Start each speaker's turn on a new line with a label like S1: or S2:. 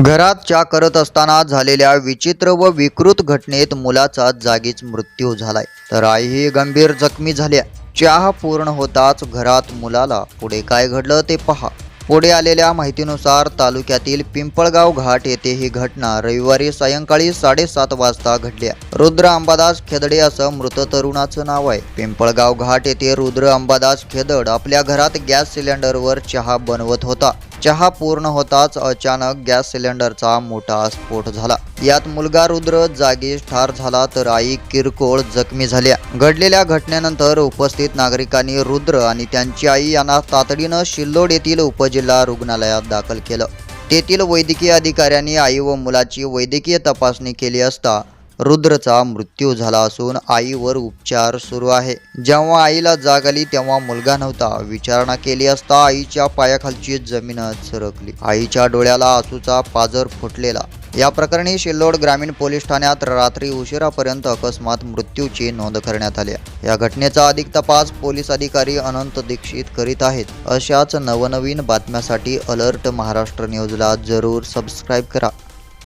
S1: घरात चा करत असताना झालेल्या विचित्र व विकृत घटनेत मुलाचा जागीच मृत्यू झालाय. तर आईही गंभीर जखमी झाल्या. चहा पूर्ण होताच घरात मुलाला पुढे काय घडलं ते पहा. पुढे आलेल्या माहितीनुसार तालुक्यातील पिंपळगाव घाट येथे ही घटना रविवारी सायंकाळी साडेसात वाजता घडल्या. रुद्र अंबादास खेदडे असं मृत तरुणाचं नाव आहे. पिंपळगाव घाट येथे रुद्र अंबादास खेदड आपल्या घरात गॅस सिलेंडरवर चहा बनवत होता. चहा पूर्ण होताच अचानक गॅस सिलेंडरचा मोठा स्फोट झाला. यात मुलगा रुद्र जागीच ठार झाला तर आई किरकोळ जखमी झाल्या. घडलेल्या घटनेनंतर उपस्थित नागरिकांनी रुद्र आणि त्यांची आई यांना तातडीनं शिल्लोड येथील उपजिल्हा रुग्णालयात दाखल केलं. तेथील वैद्यकीय अधिकाऱ्यांनी आई व मुलाची वैद्यकीय तपासणी केली असता रुद्रचा मृत्यू झाला असून आईवर उपचार सुरू आहे. जेव्हा आईला जाग आली तेव्हा मुलगा नव्हता. विचारणा केली असता आईच्या पायाखालची जमीनच सरकली. आईच्या डोळ्याला आसूचा पाजर फुटलेला. या प्रकरणी शिल्लोड ग्रामीण पोलीस ठाण्यात रात्री उशिरापर्यंत अकस्मात मृत्यूची नोंद करण्यात आली या घटनेचा अधिक तपास पोलीस अधिकारी अनंत दीक्षित करीत आहेत. अशाच नवनवीन बातम्यासाठी अलर्ट महाराष्ट्र न्यूजला जरूर सबस्क्राईब करा.